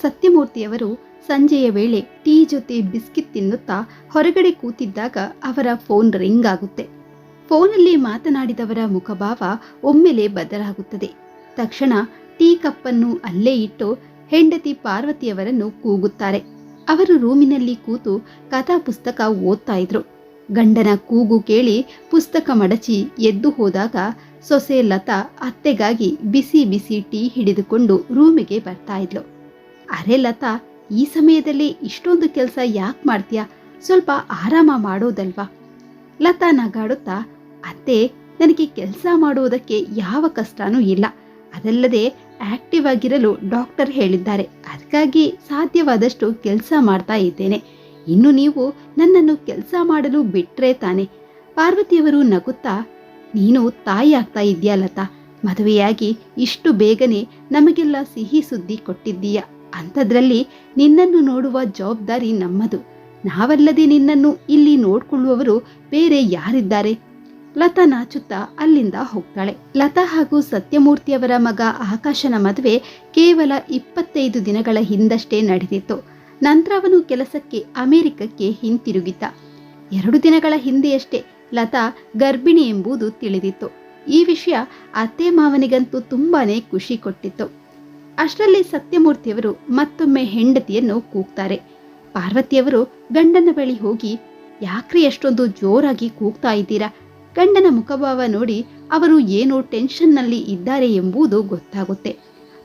ಸತ್ಯಮೂರ್ತಿಯವರು ಸಂಜೆಯ ವೇಳೆ ಟೀ ಜೊತೆ ಬಿಸ್ಕಿಟ್ ತಿನ್ನುತ್ತಾ ಹೊರಗಡೆ ಕೂತಿದ್ದಾಗ ಅವರ ಫೋನ್ ರಿಂಗ್ ಆಗುತ್ತೆ. ಫೋನಲ್ಲಿ ಮಾತನಾಡಿದವರ ಮುಖಭಾವ ಒಮ್ಮೆಲೆ ಬದಲಾಗುತ್ತದೆ. ತಕ್ಷಣ ಟೀ ಕಪ್ಪನ್ನು ಅಲ್ಲೇ ಇಟ್ಟು ಹೆಂಡತಿ ಪಾರ್ವತಿಯವರನ್ನು ಕೂಗುತ್ತಾರೆ. ಅವರು ರೂಮಿನಲ್ಲಿ ಕೂತು ಕಥಾ ಪುಸ್ತಕ ಓದ್ತಾ ಇದ್ರು. ಗಂಡನ ಕೂಗು ಕೇಳಿ ಪುಸ್ತಕ ಮಡಚಿ ಎದ್ದು ಹೋದಾಗ ಸೊಸೆ ಲತಾ ಅತ್ತೆಗಾಗಿ ಬಿಸಿ ಬಿಸಿ ಟೀ ಹಿಡಿದುಕೊಂಡು ರೂಮಿಗೆ ಬರ್ತಾ ಇದ್ಲು. ಅರೆ ಲತಾ, ಈ ಸಮಯದಲ್ಲಿ ಇಷ್ಟೊಂದು ಕೆಲಸ ಯಾಕೆ ಮಾಡ್ತೀಯಾ? ಸ್ವಲ್ಪ ಆರಾಮ ಮಾಡೋದಲ್ವಾ? ಲತಾ ನಗಾಡುತ್ತಾ, ಅತ್ತೆ, ನನಗೆ ಕೆಲಸ ಮಾಡುವುದಕ್ಕೆ ಯಾವ ಕಷ್ಟನೂ ಇಲ್ಲ. ಅದಲ್ಲದೆ ಆಕ್ಟಿವ್ ಆಗಿರಲು ಡಾಕ್ಟರ್ ಹೇಳಿದ್ದಾರೆ. ಅದಕ್ಕಾಗಿ ಸಾಧ್ಯವಾದಷ್ಟು ಕೆಲಸ ಮಾಡ್ತಾ ಇದ್ದೇನೆ. ಇನ್ನು ನೀವು ನನ್ನನ್ನು ಕೆಲಸ ಮಾಡಲು ಬಿಟ್ರೆ ತಾನೆ. ಪಾರ್ವತಿಯವರು ನಗುತ್ತಾ, ನೀನು ತಾಯಿ ಆಗ್ತಾ ಇದೆಯಾ ಲತಾ? ಮದುವೆಯಾಗಿ ಇಷ್ಟು ಬೇಗನೆ ನಮಗೆಲ್ಲ ಸಿಹಿ ಸುದ್ದಿ ಕೊಟ್ಟಿದ್ದೀಯ? ಅಂಥದ್ರಲ್ಲಿ ನಿನ್ನನ್ನು ನೋಡುವ ಜವಾಬ್ದಾರಿ ನಮ್ಮದು. ನಾವಲ್ಲದೆ ನಿನ್ನನ್ನು ಇಲ್ಲಿ ನೋಡ್ಕೊಳ್ಳುವವರು ಬೇರೆ ಯಾರಿದ್ದಾರೆ? ಲತಾ ನಾಚುತ್ತಾ ಅಲ್ಲಿಂದ ಹೋಗ್ತಾಳೆ. ಲತಾ ಹಾಗೂ ಸತ್ಯಮೂರ್ತಿಯವರ ಮಗ ಆಕಾಶನ ಮದುವೆ ಕೇವಲ ಇಪ್ಪತ್ತೈದು ದಿನಗಳ ಹಿಂದಷ್ಟೇ ನಡೆದಿತ್ತು. ನಂತರ ಅವನು ಕೆಲಸಕ್ಕೆ ಅಮೆರಿಕಕ್ಕೆ ಹಿಂತಿರುಗಿದ್ದ. ಎರಡು ದಿನಗಳ ಹಿಂದೆಯಷ್ಟೇ ಲತಾ ಗರ್ಭಿಣಿ ಎಂಬುದು ತಿಳಿದಿತ್ತು. ಈ ವಿಷಯ ಅತ್ತೆ ಮಾವನಿಗಂತೂ ತುಂಬಾನೇ ಖುಷಿ ಕೊಟ್ಟಿತ್ತು. ಅಷ್ಟರಲ್ಲಿ ಸತ್ಯಮೂರ್ತಿಯವರು ಮತ್ತೊಮ್ಮೆ ಹೆಂಡತಿಯನ್ನು ಕೂಗ್ತಾರೆ. ಪಾರ್ವತಿಯವರು ಗಂಡನ ಬಳಿ ಹೋಗಿ, ಯಾಕ್ರಿ ಎಷ್ಟೊಂದು ಜೋರಾಗಿ ಕೂಗ್ತಾ ಇದ್ದೀರಾ? ಗಂಡನ ಮುಖಭಾವ ನೋಡಿ ಅವರು ಏನೋ ಟೆನ್ಷನ್ನಲ್ಲಿ ಇದ್ದಾರೆ ಎಂಬುದು ಗೊತ್ತಾಗುತ್ತೆ.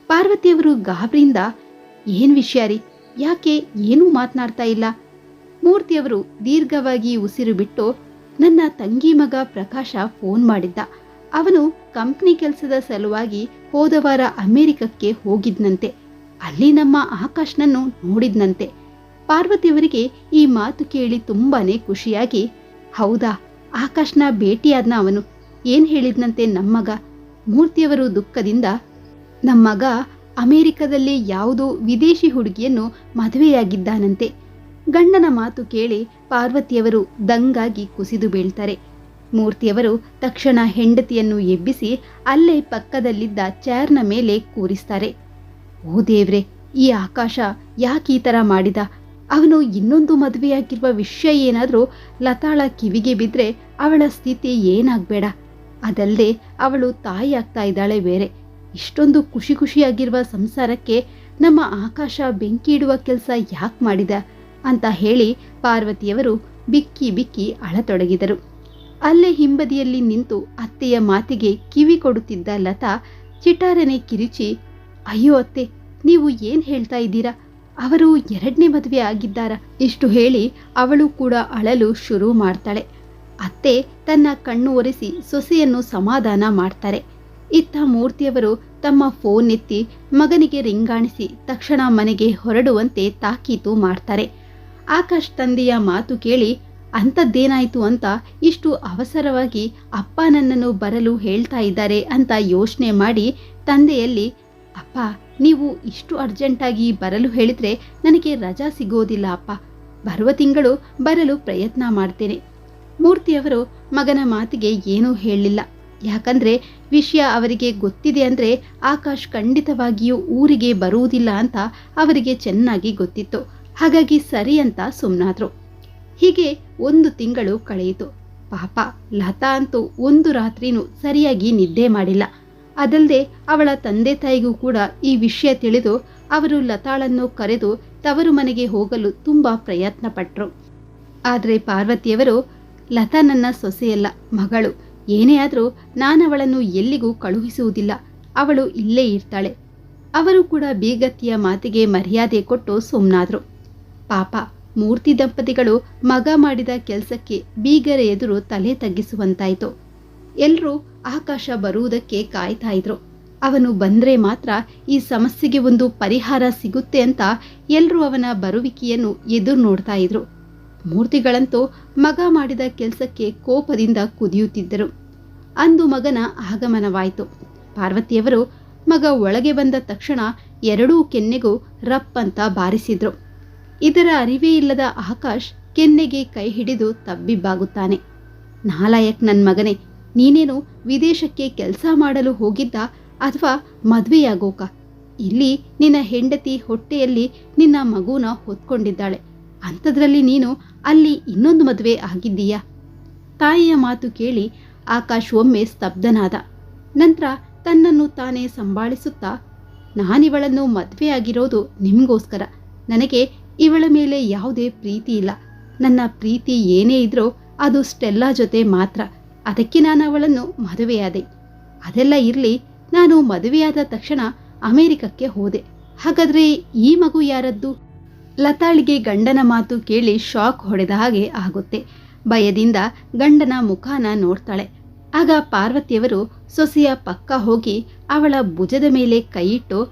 ಪಾರ್ವತಿಯವರು ಗಾಬ್ರಿಯಿಂದ, ಏನು ವಿಷಯ ರೀ? ಯಾಕೆ ಏನೂ ಮಾತನಾಡ್ತಾ ಇಲ್ಲ? ಮೂರ್ತಿಯವರು ದೀರ್ಘವಾಗಿ ಉಸಿರು ಬಿಟ್ಟು, ನನ್ನ ತಂಗಿ ಮಗ ಪ್ರಕಾಶ ಫೋನ್ ಮಾಡಿದ್ದ. ಅವನು ಕಂಪ್ನಿ ಕೆಲಸದ ಸಲುವಾಗಿ ಹೋದ ವಾರ ಅಮೆರಿಕಕ್ಕೆ ಹೋಗಿದ್ನಂತೆ. ಅಲ್ಲಿ ನಮ್ಮ ಆಕಾಶ್ನನ್ನು ನೋಡಿದ್ನಂತೆ. ಪಾರ್ವತಿಯವರಿಗೆ ಈ ಮಾತು ಕೇಳಿ ತುಂಬಾನೇ ಖುಷಿಯಾಗಿ, ಹೌದಾ, ಆಕಾಶ್ನ ಭೇಟಿಯಾದ್ನ ಅವನು. ಏನ್ ಹೇಳಿದ್ನಂತೆ ನಮ್ಮಗ ಮೂರ್ತಿಯವರು ದುಃಖದಿಂದ ನಮ್ಮಗ ಅಮೆರಿಕದಲ್ಲಿ ಯಾವುದೋ ವಿದೇಶಿ ಹುಡುಗಿಯನ್ನು ಮದುವೆಯಾಗಿದ್ದಾನಂತೆ. ಗಂಡನ ಮಾತು ಕೇಳಿ ಪಾರ್ವತಿಯವರು ದಂಗಾಗಿ ಕುಸಿದು ಬೀಳ್ತಾರೆ. ಮೂರ್ತಿಯವರು ತಕ್ಷಣ ಹೆಂಡತಿಯನ್ನು ಎಬ್ಬಿಸಿ ಅಲ್ಲೇ ಪಕ್ಕದಲ್ಲಿದ್ದ ಚೇರ್ನ ಮೇಲೆ ಕೂರಿಸ್ತಾರೆ. ಓ ದೇವ್ರೆ, ಈ ಆಕಾಶ ಯಾಕೆ ಈ ಥರ ಮಾಡಿದ? ಅವನು ಇನ್ನೊಂದು ಮದುವೆಯಾಗಿರುವ ವಿಷಯ ಏನಾದರೂ ಲತಾಳ ಕಿವಿಗೆ ಬಿದ್ದರೆ ಅವಳ ಸ್ಥಿತಿ ಏನಾಗಬೇಡ. ಅದಲ್ಲದೆ ಅವಳು ತಾಯಿ ಆಗ್ತಾ ಇದ್ದಾಳೆ ಬೇರೆ. ಇಷ್ಟೊಂದು ಖುಷಿ ಖುಷಿಯಾಗಿರುವ ಸಂಸಾರಕ್ಕೆ ನಮ್ಮ ಆಕಾಶ ಬೆಂಕಿ ಇಡುವ ಕೆಲಸ ಯಾಕೆ ಮಾಡಿದ? ಅಂತ ಹೇಳಿ ಪಾರ್ವತಿಯವರು ಬಿಕ್ಕಿ ಬಿಕ್ಕಿ ಅಳತೊಡಗಿದರು. ಅಲ್ಲೇ ಹಿಂಬದಿಯಲ್ಲಿ ನಿಂತು ಅತ್ತೆಯ ಮಾತಿಗೆ ಕಿವಿ ಕೊಡುತ್ತಿದ್ದ ಲತಾ ಚಿಟಾರನೆ ಕಿರಿಚಿ, ಅಯ್ಯೋ ಅತ್ತೆ, ನೀವು ಏನ್ ಹೇಳ್ತಾ ಇದ್ದೀರಾ? ಅವರು ಎರಡನೇ ಮದುವೆ ಆಗಿದ್ದಾರ? ಇಷ್ಟು ಹೇಳಿ ಅವಳು ಕೂಡ ಅಳಲು ಶುರು ಮಾಡ್ತಾಳೆ. ಅತ್ತೆ ತನ್ನ ಕಣ್ಣು ಒರೆಸಿ ಸೊಸೆಯನ್ನು ಸಮಾಧಾನ ಮಾಡ್ತಾರೆ. ಇತ್ತ ಮೂರ್ತಿಯವರು ತಮ್ಮ ಫೋನ್ ಎತ್ತಿ ಮಗನಿಗೆ ರಿಂಗಾಣಿಸಿ ತಕ್ಷಣ ಮನೆಗೆ ಹೊರಡುವಂತೆ ತಾಕೀತು ಮಾಡ್ತಾರೆ. ಆಕಾಶ್ ತಂದೆಯ ಮಾತು ಕೇಳಿ ಅಂಥದ್ದೇನಾಯ್ತು ಅಂತ ಇಷ್ಟು ಅವಸರವಾಗಿ ಅಪ್ಪ ನನ್ನನ್ನು ಬರಲು ಹೇಳ್ತಾ ಇದ್ದಾರೆ ಅಂತ ಯೋಚನೆ ಮಾಡಿ ತಂದೆಯಲ್ಲಿ, ಅಪ್ಪ, ನೀವು ಇಷ್ಟು ಅರ್ಜೆಂಟಾಗಿ ಬರಲು ಹೇಳಿದ್ರೆ ನನಗೆ ರಜಾ ಸಿಗೋದಿಲ್ಲ ಅಪ್ಪ. ಬರುವ ತಿಂಗಳು ಬರಲು ಪ್ರಯತ್ನ ಮಾಡ್ತೇನೆ. ಮೂರ್ತಿಯವರು ಮಗನ ಮಾತಿಗೆ ಏನೂ ಹೇಳಲಿಲ್ಲ. ಯಾಕಂದ್ರೆ ವಿಷಯ ಅವರಿಗೆ ಗೊತ್ತಿದೆ ಅಂದ್ರೆ ಆಕಾಶ್ ಖಂಡಿತವಾಗಿಯೂ ಊರಿಗೆ ಬರುವುದಿಲ್ಲ ಅಂತ ಅವರಿಗೆ ಚೆನ್ನಾಗಿ ಗೊತ್ತಿತ್ತು. ಹಾಗಾಗಿ ಸರಿ ಅಂತ ಸುಮ್ಮನಾದ್ರು ಹೀಗೆ ಒಂದು ತಿಂಗಳು ಕಳೆಯಿತು. ಪಾಪ, ಲತಾ ಅಂತೂ ಒಂದು ರಾತ್ರಿನೂ ಸರಿಯಾಗಿ ನಿದ್ದೆ ಮಾಡಿಲ್ಲ. ಅದಲ್ಲದೆ ಅವಳ ತಂದೆ ತಾಯಿಗೂ ಕೂಡ ಈ ವಿಷಯ ತಿಳಿದು ಅವರು ಲತಾಳನ್ನು ಕರೆದು ತವರು ಮನೆಗೆ ಹೋಗಲು ತುಂಬಾ ಪ್ರಯತ್ನ ಪಟ್ಟರು ಆದರೆ ಪಾರ್ವತಿಯವರು, ಲತಾ ನನ್ನ ಸೊಸೆಯಲ್ಲ, ಮಗಳು. ಏನೇ ಆದರೂ ನಾನವಳನ್ನು ಎಲ್ಲಿಗೂ ಕಳುಹಿಸುವುದಿಲ್ಲ. ಅವಳು ಇಲ್ಲೇ ಇರ್ತಾಳೆ. ಅವರು ಕೂಡ ಬೀಗತ್ತಿಯ ಮಾತಿಗೆ ಮರ್ಯಾದೆ ಕೊಟ್ಟು ಸುಮ್ಮನಾದರು ಪಾಪ ಮೂರ್ತಿ ದಂಪತಿಗಳು ಮಗ ಮಾಡಿದ ಕೆಲಸಕ್ಕೆ ಬೀಗರ ಎದುರು ತಲೆ ತಗ್ಗಿಸುವಂತಾಯಿತು. ಎಲ್ಲರೂ ಆಕಾಶ ಬರುವುದಕ್ಕೆ ಕಾಯ್ತಾ ಇದ್ರು. ಅವನು ಬಂದ್ರೆ ಮಾತ್ರ ಈ ಸಮಸ್ಯೆಗೆ ಒಂದು ಪರಿಹಾರ ಸಿಗುತ್ತೆ ಅಂತ ಎಲ್ಲರೂ ಅವನ ಬರುವಿಕೆಯನ್ನು ಎದುರು ನೋಡ್ತಾ ಇದ್ರು. ಮೂರ್ತಿಗಳಂತೂ ಮಗ ಮಾಡಿದ ಕೆಲಸಕ್ಕೆ ಕೋಪದಿಂದ ಕುದಿಯುತ್ತಿದ್ದರು. ಅಂದು ಮಗನ ಆಗಮನವಾಯಿತು. ಪಾರ್ವತಿಯವರು ಮಗ ಒಳಗೆ ಬಂದ ತಕ್ಷಣ ಎರಡೂ ಕೆನ್ನೆಗೂ ರಪ್ ಅಂತ ಬಾರಿಸಿದ್ರು. ಇದರ ಅರಿವೇ ಇಲ್ಲದ ಆಕಾಶ್ ಕೆನ್ನೆಗೆ ಕೈ ಹಿಡಿದು ತಬ್ಬಿಬ್ಬಾಗುತ್ತಾನೆ. ನಾಲಾಯಕ್ ನನ್ನ ಮಗನೇ, ನೀನೇನು ವಿದೇಶಕ್ಕೆ ಕೆಲಸ ಮಾಡಲು ಹೋಗಿದ್ದ ಅಥವಾ ಮದುವೆಯಾಗೋಕ? ಇಲ್ಲಿ ನಿನ್ನ ಹೆಂಡತಿ ಹೊಟ್ಟೆಯಲ್ಲಿ ನಿನ್ನ ಮಗುನ ಹೊತ್ಕೊಂಡಿದ್ದಾಳೆ. ಅಂಥದ್ರಲ್ಲಿ ನೀನು ಅಲ್ಲಿ ಇನ್ನೊಂದು ಮದುವೆ ಆಗಿದ್ದೀಯಾ? ತಾಯಿಯ ಮಾತು ಕೇಳಿ ಆಕಾಶ್ ಒಮ್ಮೆ ಸ್ತಬ್ಧನಾದ. ನಂತರ ತನ್ನನ್ನು ತಾನೇ ಸಂಭಾಳಿಸುತ್ತಾ, ನಾನಿವಳನ್ನು ಮದುವೆಯಾಗಿರೋದು ನಿಮಗೋಸ್ಕರ. ನನಗೆ ಇವಳ ಮೇಲೆ ಯಾವುದೇ ಪ್ರೀತಿ ಇಲ್ಲ. ನನ್ನ ಪ್ರೀತಿ ಏನೇ ಇದ್ರೂ ಅದು ಸ್ಟೆಲ್ಲಾ ಜೊತೆ ಮಾತ್ರ. ಅದಕ್ಕೆ ನಾನು ಅವಳನ್ನು ಮದುವೆಯಾದೆ. ಅದೆಲ್ಲ ಇರಲಿ, ನಾನು ಮದುವೆಯಾದ ತಕ್ಷಣ ಅಮೆರಿಕಕ್ಕೆ ಹೋದೆ. ಹಾಗಾದ್ರೆ ಈ ಮಗು ಯಾರದ್ದು? ಲತಾಳಿಗೆ ಗಂಡನ ಮಾತು ಕೇಳಿ ಶಾಕ್ ಹೊಡೆದ ಹಾಗೆ ಆಗುತ್ತೆ. ಭಯದಿಂದ ಗಂಡನ ಮುಖಾನ ನೋಡ್ತಾಳೆ. ಆಗ ಪಾರ್ವತಿಯವರು ಸೊಸೆಯ ಪಕ್ಕ ಹೋಗಿ ಅವಳ ಭುಜದ ಮೇಲೆ ಕೈಯಿಟ್ಟು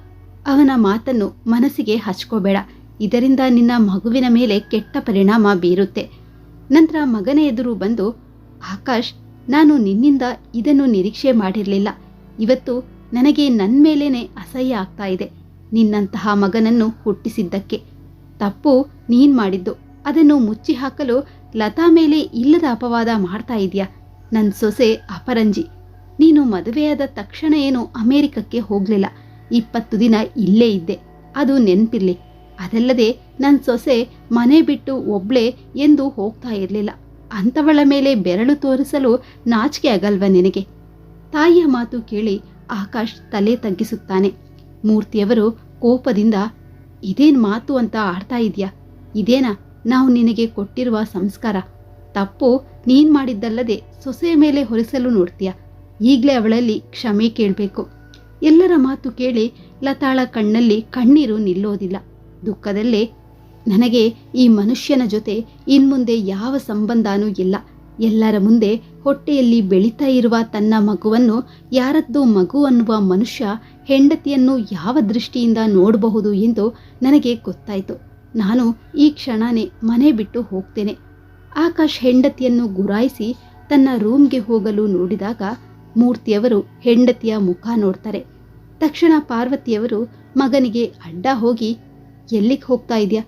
ಅವನ ಮಾತನ್ನು ಮನಸ್ಸಿಗೆ ಹಚ್ಕೋಬೇಡ. ಇದರಿಂದ ನಿನ್ನ ಮಗುವಿನ ಮೇಲೆ ಕೆಟ್ಟ ಪರಿಣಾಮ ಬೀರುತ್ತೆ. ನಂತರ ಮಗನ ಎದುರು ಬಂದು, ಆಕಾಶ್, ನಾನು ನಿನ್ನಿಂದ ಇದನ್ನು ನಿರೀಕ್ಷೆ ಮಾಡಿರಲಿಲ್ಲ. ಇವತ್ತು ನನಗೆ ನನ್ನ ಮೇಲೇನೆ ಅಸಹ್ಯ ಆಗ್ತಾ ಇದೆ. ನಿನ್ನಂತಹ ಮಗನನ್ನು ಹುಟ್ಟಿಸಿದ್ದಕ್ಕೆ. ತಪ್ಪು ನೀನ್ ಮಾಡಿದ್ದು. ಅದನ್ನು ಮುಚ್ಚಿ ಹಾಕಲು ಲತಾ ಮೇಲೆ ಇಲ್ಲದ ಅಪವಾದ ಮಾಡ್ತಾ ಇದೆಯಾ? ನನ್ನ ಸೊಸೆ ಅಪರಂಜಿ. ನೀನು ಮದುವೆಯಾದ ತಕ್ಷಣ ಏನು ಅಮೆರಿಕಕ್ಕೆ ಹೋಗಲಿಲ್ಲ. ಇಪ್ಪತ್ತು ದಿನ ಇಲ್ಲೇ ಇದ್ದೆ. ಅದು ನೆನಪಿರ್ಲಿ. ಅದಲ್ಲದೆ ನನ್ನ ಸೊಸೆ ಮನೆ ಬಿಟ್ಟು ಒಬ್ಳೆ ಎಂದು ಹೋಗ್ತಾ ಇರಲಿಲ್ಲ. ಅಂಥವಳ ಮೇಲೆ ಬೆರಳು ತೋರಿಸಲು ನಾಚಿಕೆ ಆಗಲ್ವ ನಿನಗೆ? ತಾಯಿಯ ಮಾತು ಕೇಳಿ ಆಕಾಶ್ ತಲೆ ತಗ್ಗಿಸುತ್ತಾನೆ. ಮೂರ್ತಿಯವರು ಕೋಪದಿಂದ, ಇದೇನ್ ಮಾತು ಅಂತ ಆಡ್ತಾ ಇದೆಯಾ? ಇದೇನಾ? ನಾವು ನಿನಗೆ ಕೊಟ್ಟಿರುವ ಸಂಸ್ಕಾರ. ತಪ್ಪು, ನೀನ್ ಮಾಡಿದ್ದಲ್ಲದೆ ಸೊಸೆಯ ಮೇಲೆ ಹೊರಿಸಲು ನೋಡ್ತೀಯ? ಈಗಲೇ ಅವಳಲ್ಲಿ ಕ್ಷಮೆ ಕೇಳಬೇಕು. ಎಲ್ಲರ ಮಾತು ಕೇಳಿ ಲತಾಳ ಕಣ್ಣಲ್ಲಿ ಕಣ್ಣೀರು ನಿಲ್ಲೋದಿಲ್ಲ. ದುಃಖದಲ್ಲೇ ನನಗೆ ಈ ಮನುಷ್ಯನ ಜೊತೆ ಇನ್ಮುಂದೆ ಯಾವ ಸಂಬಂಧನೂ ಇಲ್ಲ. ಎಲ್ಲರ ಮುಂದೆ ಹೊಟ್ಟೆಯಲ್ಲಿ ಬೆಳೀತಾ ಇರುವ ತನ್ನ ಮಗುವನ್ನು ಯಾರದ್ದು ಮಗು ಅನ್ನುವ ಮನುಷ್ಯ ಹೆಂಡತಿಯನ್ನು ಯಾವ ದೃಷ್ಟಿಯಿಂದ ನೋಡಬಹುದು ಎಂದು ನನಗೆ ಗೊತ್ತಾಯಿತು. ನಾನು ಈ ಕ್ಷಣನೇ ಮನೆ ಬಿಟ್ಟು ಹೋಗ್ತೇನೆ. ಆಕಾಶ್ ಹೆಂಡತಿಯನ್ನು ಗುರಾಯಿಸಿ ತನ್ನ ರೂಮ್ಗೆ ಹೋಗಲು ನೋಡಿದಾಗ ಮೂರ್ತಿಯವರು ಹೆಂಡತಿಯ ಮುಖ ನೋಡ್ತಾರೆ. ತಕ್ಷಣ ಪಾರ್ವತಿಯವರು ಮಗನಿಗೆ ಅಡ್ಡ ಹೋಗಿ ಎಲ್ಲಿಗೆ ಹೋಗ್ತಾ ಇದೆಯಾ?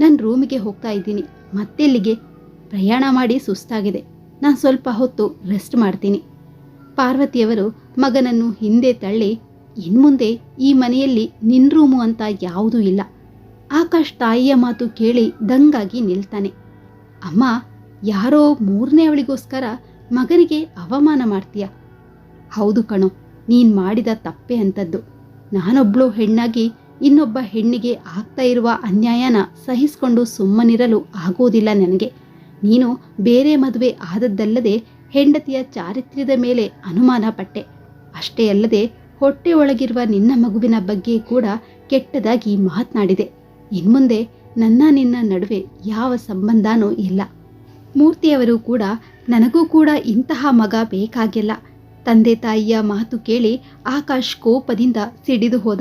ನನ್ನ ರೂಮಿಗೆ ಹೋಗ್ತಾ ಇದ್ದೀನಿ. ಮತ್ತೆಲ್ಲಿಗೆ? ಪ್ರಯಾಣ ಮಾಡಿ ಸುಸ್ತಾಗಿದೆ. ನಾನು ಸ್ವಲ್ಪ ಹೊತ್ತು ರೆಸ್ಟ್ ಮಾಡ್ತೀನಿ. ಪಾರ್ವತಿಯವರು ಮಗನನ್ನು ಹಿಂದೆ ತಳ್ಳಿ, ಇನ್ಮುಂದೆ ಈ ಮನೆಯಲ್ಲಿ ನಿನ್ ರೂಮು ಅಂತ ಯಾವುದೂ ಇಲ್ಲ. ಆಕಾಶ್ ತಾಯಿಯ ಮಾತು ಕೇಳಿ ದಂಗಾಗಿ ನಿಲ್ತಾನೆ. ಅಮ್ಮ, ಯಾರೋ ಮೂರನೇ ಅವಳಿಗೋಸ್ಕರ ಮಗನಿಗೆ ಅವಮಾನ ಮಾಡ್ತೀಯ? ಹೌದು ಕಣೋ, ನೀನ್ ಮಾಡಿದ ತಪ್ಪೆ ಅಂತದ್ದು. ನಾನೊಬ್ಳು ಹೆಣ್ಣಾಗಿ ಇನ್ನೊಬ್ಬ ಹೆಣ್ಣಿಗೆ ಆಗ್ತಾ ಇರುವ ಅನ್ಯಾಯನ ಸಹಿಸಿಕೊಂಡು ಸುಮ್ಮನಿರಲು ಆಗೋದಿಲ್ಲ ನನಗೆ. ನೀನು ಬೇರೆ ಮದುವೆ ಆದದ್ದಲ್ಲದೆ ಹೆಂಡತಿಯ ಚಾರಿತ್ರ್ಯದ ಮೇಲೆ ಅನುಮಾನ ಪಟ್ಟೆ ಅಷ್ಟೇ ಅಲ್ಲದೆ ಹೊಟ್ಟೆ ಒಳಗಿರುವ ನಿನ್ನ ಮಗುವಿನ ಬಗ್ಗೆ ಕೂಡ ಕೆಟ್ಟದಾಗಿ ಮಾತನಾಡಿದೆ. ಇನ್ಮುಂದೆ ನನ್ನ ನಿನ್ನ ನಡುವೆ ಯಾವ ಸಂಬಂಧನೂ ಇಲ್ಲ. ಮೂರ್ತಿಯವರು ಕೂಡ ನನಗೂ ಕೂಡ ಇಂತಹ ಮಗ ಬೇಕಾಗಿಲ್ಲ. ತಂದೆ ತಾಯಿಯ ಮಾತು ಕೇಳಿ ಆಕಾಶ್ ಕೋಪದಿಂದ ಸಿಡಿದು ಹೋದ.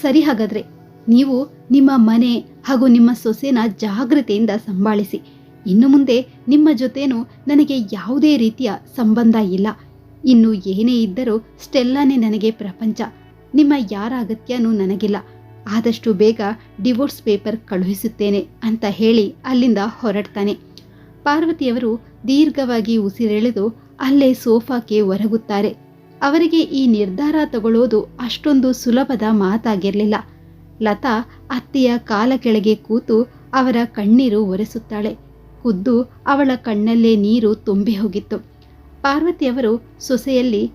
ಸರಿ ಹಾಗಾದ್ರೆ, ನೀವು ನಿಮ್ಮ ಮನೆ ಹಾಗೂ ನಿಮ್ಮ ಸೊಸೆನ ಜಾಗ್ರತೆಯಿಂದ ಸಂಭಾಳಿಸಿ. ಇನ್ನು ಮುಂದೆ ನಿಮ್ಮ ಜೊತೆನೂ ನನಗೆ ಯಾವುದೇ ರೀತಿಯ ಸಂಬಂಧ ಇಲ್ಲ. ಇನ್ನು ಏನೇ ಇದ್ದರೂ ಸ್ಟೆಲ್ಲಾನೇ ನನಗೆ ಪ್ರಪಂಚ. ನಿಮ್ಮ ಯಾರ ಅಗತ್ಯನೂ ನನಗಿಲ್ಲ. ಆದಷ್ಟು ಬೇಗ ಡಿವೋರ್ಸ್ ಪೇಪರ್ ಕಳುಹಿಸುತ್ತೇನೆ ಅಂತ ಹೇಳಿ ಅಲ್ಲಿಂದ ಹೊರಡ್ತಾನೆ. ಪಾರ್ವತಿಯವರು ದೀರ್ಘವಾಗಿ ಉಸಿರೆಳೆದು ಅಲ್ಲೇ ಸೋಫಾಕ್ಕೆ ಒರಗುತ್ತಾರೆ. ಅವರಿಗೆ ಈ ನಿರ್ಧಾರ ತಗೊಳ್ಳೋದು ಅಷ್ಟೊಂದು ಸುಲಭದ ಮಾತಾಗಿರಲಿಲ್ಲ. ಲತಾ ಅತ್ತೆಯ ಕಾಲ ಕೆಳಗೆ ಕೂತು ಅವರ ಕಣ್ಣೀರು ಒರೆಸುತ್ತಾಳೆ. ಖುದ್ದು ಅವಳ ಕಣ್ಣಲ್ಲೇ ನೀರು ತುಂಬಿ ಹೋಗಿತ್ತು. ಪಾರ್ವತಿಯವರು ಸೊಸೆಯಲ್ಲಿ,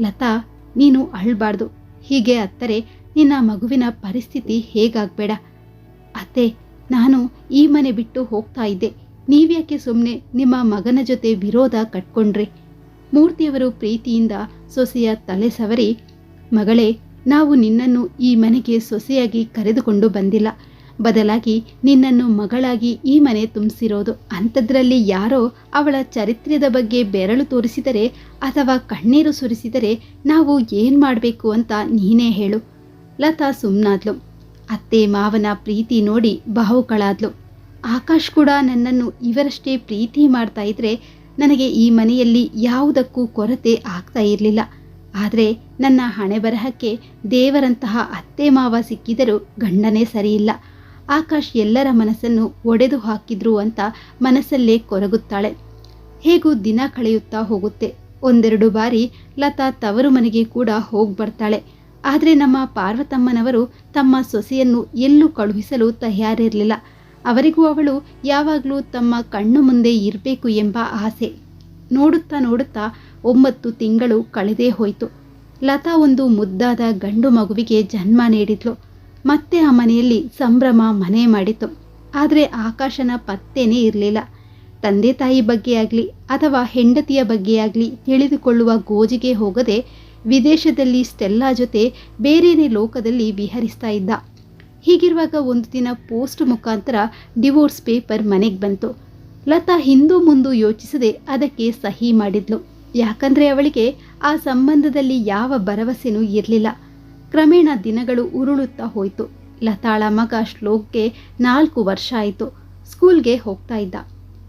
ಲತಾ, ನೀನು ಅಳ್ಬಾರ್ದು. ಹೀಗೆ ಅತ್ತರೆ ನಿನ್ನ ಮಗುವಿನ ಪರಿಸ್ಥಿತಿ ಹೇಗಾಗಬೇಡ. ಅತ್ತೆ, ನಾನು ಈ ಮನೆ ಬಿಟ್ಟು ಹೋಗ್ತಾ ಇದ್ದೆ. ನೀವ್ಯಾಕೆ ಸುಮ್ಮನೆ ನಿಮ್ಮ ಮಗನ ಜೊತೆ ವಿರೋಧ ಕಟ್ಕೊಂಡ್ರಿ? ಮೂರ್ತಿಯವರು ಪ್ರೀತಿಯಿಂದ ಸೊಸೆಯ ತಲೆ ಸವರಿ, ಮಗಳೇ, ನಾವು ನಿನ್ನನ್ನು ಈ ಮನೆಗೆ ಸೊಸೆಯಾಗಿ ಕರೆದುಕೊಂಡು ಬಂದಿಲ್ಲ. ಬದಲಾಗಿ ನಿನ್ನನ್ನು ಮಗಳಾಗಿ ಈ ಮನೆ ತುಂಬಿಸಿರೋದು. ಅಂಥದ್ರಲ್ಲಿ ಯಾರೋ ಅವಳ ಚರಿತ್ರೆಯದ ಬಗ್ಗೆ ಬೆರಳು ತೋರಿಸಿದರೆ ಅಥವಾ ಕಣ್ಣೀರು ಸುರಿಸಿದರೆ ನಾವು ಏನು ಮಾಡಬೇಕು ಅಂತ ನೀನೇ ಹೇಳು. ಲತಾ ಸುಮ್ಮನಾದ್ಲು ಅತ್ತೆ ಮಾವನ ಪ್ರೀತಿ ನೋಡಿ ಬಾಹುಕಳಾದ್ಲು. ಆಕಾಶ್ ಕೂಡ ನನ್ನನ್ನು ಇವರಷ್ಟೇ ಪ್ರೀತಿ ಮಾಡ್ತಾ ಇದ್ರೆ ನನಗೆ ಈ ಮನೆಯಲ್ಲಿ ಯಾವುದಕ್ಕೂ ಕೊರತೆ ಆಗ್ತಾ ಇರಲಿಲ್ಲ. ಆದರೆ ನನ್ನ ಹಣೆ ಬರಹಕ್ಕೆ ದೇವರಂತಹ ಅತ್ತೆ ಮಾವ ಸಿಕ್ಕಿದರೂ ಗಂಡನೇ ಸರಿಯಿಲ್ಲ. ಆಕಾಶ್ ಎಲ್ಲರ ಮನಸ್ಸನ್ನು ಒಡೆದು ಹಾಕಿದ್ರು ಅಂತ ಮನಸ್ಸಲ್ಲೇ ಕೊರಗುತ್ತಾಳೆ. ಹೇಗೂ ದಿನ ಕಳೆಯುತ್ತಾ ಹೋಗುತ್ತೆ. ಒಂದೆರಡು ಬಾರಿ ಲತಾ ತವರು ಮನೆಗೆ ಕೂಡ ಹೋಗಿ ಬರ್ತಾಳೆ. ಆದರೆ ನಮ್ಮ ಪಾರ್ವತಮ್ಮನವರು ತಮ್ಮ ಸೊಸೆಯನ್ನು ಎಲ್ಲೂ ಕಳುಹಿಸಲು ತಯಾರಿರಲಿಲ್ಲ. ಅವರಿಗೂ ಅವಳು ಯಾವಾಗಲೂ ತಮ್ಮ ಕಣ್ಣು ಮುಂದೆ ಇರಬೇಕು ಎಂಬ ಆಸೆ. ನೋಡುತ್ತಾ ನೋಡುತ್ತಾ ಒಂಬತ್ತು ತಿಂಗಳು ಕಳೆದೇ ಹೋಯಿತು. ಲತಾ ಒಂದು ಮುದ್ದಾದ ಗಂಡು ಮಗುವಿಗೆ ಜನ್ಮ ನೀಡಿದ್ಲು. ಮತ್ತೆ ಆ ಮನೆಯಲ್ಲಿ ಸಂಭ್ರಮ ಮನೆ ಮಾಡಿತು ಆದರೆ ಆಕಾಶನ ಪತ್ತೇನೇ ಇರಲಿಲ್ಲ. ತಂದೆ ತಾಯಿ ಬಗ್ಗೆ ಆಗಲಿ ಅಥವಾ ಹೆಂಡತಿಯ ಬಗ್ಗೆ ಆಗಲಿ ತಿಳಿದುಕೊಳ್ಳುವ ಗೋಜಿಗೆ ಹೋಗದೆ ವಿದೇಶದಲ್ಲಿ ಸ್ಟೆಲ್ಲಾ ಜೊತೆ ಬೇರೆನೇ ಲೋಕದಲ್ಲಿ ವಿಹರಿಸ್ತಾ ಇದ್ದ. ಹೀಗಿರುವಾಗ ಒಂದು ದಿನ ಪೋಸ್ಟ್ ಮುಖಾಂತರ ಡಿವೋರ್ಸ್ ಪೇಪರ್ ಮನೆಗೆ ಬಂತು. ಲತಾ ಹಿಂದೂ ಮುಂದು ಯೋಚಿಸದೆ ಅದಕ್ಕೆ ಸಹಿ ಮಾಡಿದ್ಲು. ಯಾಕಂದ್ರೆ ಅವಳಿಗೆ ಆ ಸಂಬಂಧದಲ್ಲಿ ಯಾವ ಭರವಸೆನೂ ಇರಲಿಲ್ಲ. ಕ್ರಮೇಣ ದಿನಗಳು ಉರುಳುತ್ತಾ ಹೋಯಿತು. ಲತಾಳ ಮಗ ಶ್ಲೋಕ್ಗೆ ನಾಲ್ಕು ವರ್ಷ ಆಯಿತು. ಸ್ಕೂಲ್ಗೆ ಹೋಗ್ತಾ ಇದ್ದ.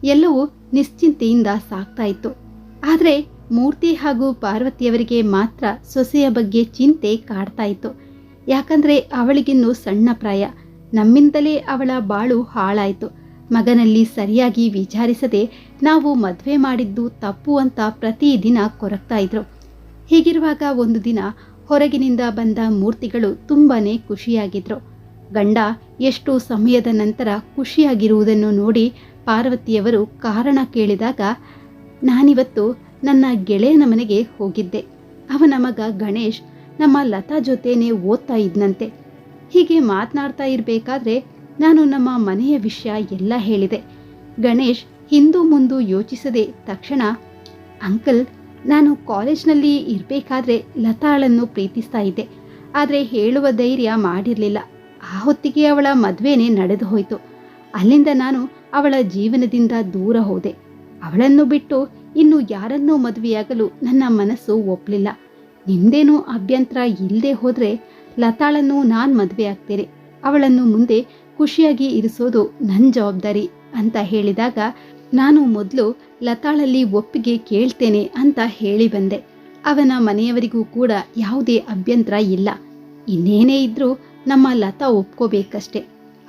ಎಲ್ಲವೂ ನಿಶ್ಚಿಂತೆಯಿಂದ ಸಾಕ್ತಾ ಇತ್ತು. ಆದರೆ ಮೂರ್ತಿ ಹಾಗೂ ಪಾರ್ವತಿಯವರಿಗೆ ಮಾತ್ರ ಸೊಸೆಯ ಬಗ್ಗೆ ಚಿಂತೆ ಕಾಡ್ತಾ ಇತ್ತು. ಯಾಕಂದ್ರೆ ಅವಳಿಗಿನ್ನು ಸಣ್ಣ ಪ್ರಾಯ. ನಮ್ಮಿಂದಲೇ ಅವಳ ಬಾಳು ಹಾಳಾಯಿತು. ಮಗನಲ್ಲಿ ಸರಿಯಾಗಿ ವಿಚಾರಿಸದೆ ನಾವು ಮದುವೆ ಮಾಡಿದ್ದು ತಪ್ಪು ಅಂತ ಪ್ರತಿದಿನ ಕೊರಗ್ತಾ ಇದ್ರು. ಹೀಗಿರುವಾಗ ಒಂದು ದಿನ ಹೊರಗಿನಿಂದ ಬಂದ ಮೂರ್ತಿಗಳು ತುಂಬಾನೇ ಖುಷಿಯಾಗಿದ್ರು. ಗಂಡ ಎಷ್ಟು ಸಮಯದ ನಂತರ ಖುಷಿಯಾಗಿರುವುದನ್ನು ನೋಡಿ ಪಾರ್ವತಿಯವರು ಕಾರಣ ಕೇಳಿದಾಗ, ನಾನಿವತ್ತು ನನ್ನ ಗೆಳೆಯನ ಮನೆಗೆ ಹೋಗಿದ್ದೆ. ಅವನ ಮಗ ಗಣೇಶ್ ನಮ್ಮ ಲತಾ ಜೊತೆನೇ ಓದ್ತಾ ಇದ್ನಂತೆ. ಹೀಗೆ ಮಾತನಾಡ್ತಾ ಇರಬೇಕಾದ್ರೆ ನಾನು ನಮ್ಮ ಮನೆಯ ವಿಷಯ ಎಲ್ಲ ಹೇಳಿದೆ. ಗಣೇಶ್ ಹಿಂದೂ ಮುಂದು ಯೋಚಿಸದೆ ತಕ್ಷಣ, ಅಂಕಲ್, ನಾನು ಕಾಲೇಜ್ನಲ್ಲಿ ಇರಬೇಕಾದ್ರೆ ಲತಾಳನ್ನು ಪ್ರೀತಿಸ್ತಾ ಇದ್ದೆ. ಆದರೆ ಹೇಳುವ ಧೈರ್ಯ ಮಾಡಿರಲಿಲ್ಲ. ಆ ಹೊತ್ತಿಗೆ ಅವಳ ಮದುವೆನೇ ನಡೆದು ಹೋಯಿತು. ಅಲ್ಲಿಂದ ನಾನು ಅವಳ ಜೀವನದಿಂದ ದೂರ ಹೋದೆ. ಅವಳನ್ನು ಬಿಟ್ಟು ಇನ್ನು ಯಾರನ್ನೂ ಮದುವೆಯಾಗಲು ನನ್ನ ಮನಸ್ಸು ಒಪ್ಪಲಿಲ್ಲ ನಿಮ್ದೇನೂ ಅಭ್ಯಂತರ ಇಲ್ಲದೆ ಹೋದರೆ ಲತಾಳನ್ನು ನಾನು ಮದುವೆ ಆಗ್ತೇನೆ. ಅವಳನ್ನು ಮುಂದೆ ಖುಷಿಯಾಗಿ ಇರಿಸೋದು ನನ್ನ ಜವಾಬ್ದಾರಿ ಅಂತ ಹೇಳಿದಾಗ ನಾನು ಮೊದಲು ಲತಾಳಲ್ಲಿ ಒಪ್ಪಿಗೆ ಕೇಳ್ತೇನೆ ಅಂತ ಹೇಳಿ ಬಂದೆ. ಅವನ ಮನೆಯವರಿಗೂ ಕೂಡ ಯಾವುದೇ ಅಭ್ಯಂತರ ಇಲ್ಲ. ಇನ್ನೇನೇ ಇದ್ರೂ ನಮ್ಮ ಲತಾ ಒಪ್ಕೋಬೇಕಷ್ಟೆ.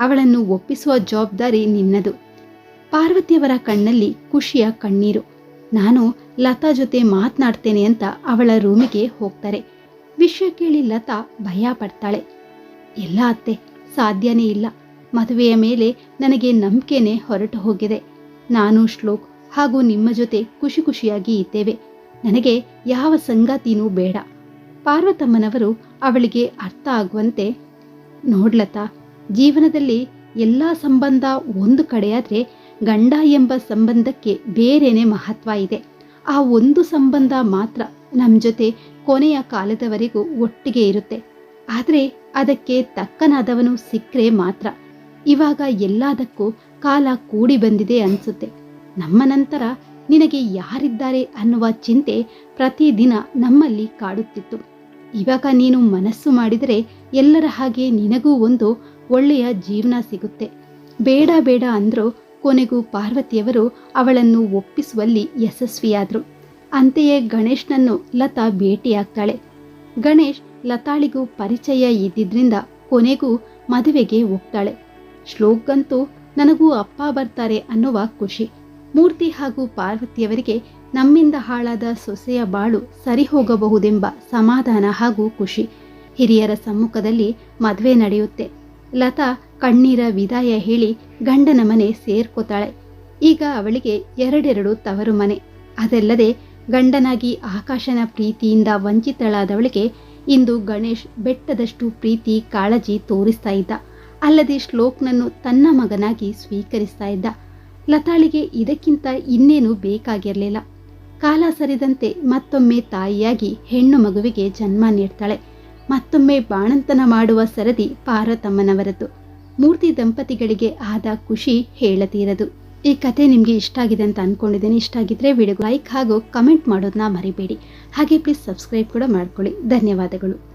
ಅವಳನ್ನು ಒಪ್ಪಿಸುವ ಜವಾಬ್ದಾರಿ ನಿನ್ನದು. ಪಾರ್ವತಿಯವರ ಕಣ್ಣಲ್ಲಿ ಖುಷಿಯ ಕಣ್ಣೀರು. ನಾನು ಲತಾ ಜೊತೆ ಮಾತನಾಡ್ತೇನೆ ಅಂತ ಅವಳ ರೂಮಿಗೆ ಹೋಗ್ತಾರೆ. ವಿಷಯ ಕೇಳಿ ಲತಾ ಭಯ ಪಡ್ತಾಳೆ. ಎಲ್ಲ ಅತ್ತೆ, ಸಾಧ್ಯನೇ ಇಲ್ಲ. ಮದುವೆಯ ಮೇಲೆ ನನಗೆ ನಂಬಿಕೆನೇ ಹೊರಟು ಹೋಗಿದೆ. ನಾನು ಶ್ಲೋಕ್ ಹಾಗೂ ನಿಮ್ಮ ಜೊತೆ ಖುಷಿ ಖುಷಿಯಾಗಿ ಇದ್ದೇವೆ. ನನಗೆ ಯಾವ ಸಂಗಾತಿನೂ ಬೇಡ. ಪಾರ್ವತಮ್ಮನವರು ಅವಳಿಗೆ ಅರ್ಥ ಆಗುವಂತೆ ನೋಡ್ಲತಾ ಜೀವನದಲ್ಲಿ ಎಲ್ಲ ಸಂಬಂಧ ಒಂದು ಕಡೆಯಾದ್ರೆ ಗಂಡ ಎಂಬ ಸಂಬಂಧಕ್ಕೆ ಬೇರೆನೆ ಮಹತ್ವ ಇದೆ. ಆ ಒಂದು ಸಂಬಂಧ ಮಾತ್ರ ನಮ್ಮ ಜೊತೆ ಕೊನೆಯ ಕಾಲದವರೆಗೂ ಒಟ್ಟಿಗೆ ಇರುತ್ತೆ. ಆದರೆ ಅದಕ್ಕೆ ತಕ್ಕನಾದವನು ಸಿಕ್ಕರೆ ಮಾತ್ರ. ಇವಾಗ ಎಲ್ಲದಕ್ಕೂ ಕಾಲ ಕೂಡಿ ಬಂದಿದೆ ಅನ್ಸುತ್ತೆ. ನಮ್ಮ ನಂತರ ನಿನಗೆ ಯಾರಿದ್ದಾರೆ ಅನ್ನುವ ಚಿಂತೆ ಪ್ರತಿದಿನ ನಮ್ಮಲ್ಲಿ ಕಾಡುತ್ತಿತ್ತು. ಇವಾಗ ನೀನು ಮನಸ್ಸು ಮಾಡಿದರೆ ಎಲ್ಲರ ಹಾಗೆ ನಿನಗೂ ಒಂದು ಒಳ್ಳೆಯ ಜೀವನ ಸಿಗುತ್ತೆ. ಬೇಡ ಬೇಡ ಅಂದ್ರೂ ಕೊನೆಗೂ ಪಾರ್ವತಿಯವರು ಅವಳನ್ನು ಒಪ್ಪಿಸುವಲ್ಲಿ ಯಶಸ್ವಿಯಾದರು. ಅಂತೆಯೇ ಗಣೇಶ್ನನ್ನು ಲತಾ ಭೇಟಿಯಾಗ್ತಾಳೆ. ಗಣೇಶ್ ಲತಾಳಿಗೂ ಪರಿಚಯ ಇದ್ದಿದ್ರಿಂದ ಕೊನೆಗೂ ಮದುವೆಗೆ ಹೋಗ್ತಾಳೆ. ಶ್ಲೋಕ್ಗಂತೂ ನನಗೂ ಅಪ್ಪ ಬರ್ತಾರೆ ಅನ್ನುವ ಖುಷಿ. ಮೂರ್ತಿ ಹಾಗೂ ಪಾರ್ವತಿಯವರಿಗೆ ನಮ್ಮಿಂದ ಹಾಳಾದ ಸೊಸೆಯ ಬಾಳು ಸರಿ ಹೋಗಬಹುದೆಂಬ ಸಮಾಧಾನ ಹಾಗೂ ಖುಷಿ. ಹಿರಿಯರ ಸಮ್ಮುಖದಲ್ಲಿ ಮದುವೆ ನಡೆಯುತ್ತೆ. ಲತಾ ಕಣ್ಣೀರ ವಿದಾಯ ಹೇಳಿ ಗಂಡನ ಮನೆ ಸೇರ್ಕೋತಾಳೆ. ಈಗ ಅವಳಿಗೆ ಎರಡೆರಡು ತವರು ಮನೆ. ಅದಲ್ಲದೆ ಗಂಡನಾಗಿ ಆಕಾಶನ ಪ್ರೀತಿಯಿಂದ ವಂಚಿತಳಾದವಳಿಗೆ ಇಂದು ಗಣೇಶ್ ಬೆಟ್ಟದಷ್ಟು ಪ್ರೀತಿ ಕಾಳಜಿ ತೋರಿಸ್ತಾ ಇದ್ದ. ಅಲ್ಲದೆ ಶ್ಲೋಕ್ನನ್ನು ತನ್ನ ಮಗನಾಗಿ ಸ್ವೀಕರಿಸ್ತಾ ಇದ್ದ. ಲತಾಳಿಗೆ ಇದಕ್ಕಿಂತ ಇನ್ನೇನು ಬೇಕಾಗಿರಲಿಲ್ಲ. ಕಾಲ ಸರಿದಂತೆ ಮತ್ತೊಮ್ಮೆ ತಾಯಿಯಾಗಿ ಹೆಣ್ಣು ಮಗುವಿಗೆ ಜನ್ಮ ನೀಡ್ತಾಳೆ. ಮತ್ತೊಮ್ಮೆ ಬಾಣಂತನ ಮಾಡುವ ಸರದಿ ಪಾರ್ವತಮ್ಮನವರದ್ದು ಮೂರ್ತಿ ದಂಪತಿಗಳಿಗೆ ಆದ ಖುಷಿ ಹೇಳತೀರದು. ಈ ಕತೆ ನಿಮಗೆ ಇಷ್ಟ ಆಗಿದೆ ಅಂತ ಅನ್ಕೊಂಡಿದ್ದೀನಿ. ಇಷ್ಟ ಆಗಿದ್ರೆ ವಿಡಿಯೋ ಲೈಕ್ ಹಾಗೂ ಕಮೆಂಟ್ ಮಾಡೋದನ್ನ ಮರಿಬೇಡಿ. ಹಾಗೆ ಪ್ಲೀಸ್ ಸಬ್ಸ್ಕ್ರೈಬ್ ಕೂಡ ಮಾಡ್ಕೊಳ್ಳಿ. ಧನ್ಯವಾದಗಳು.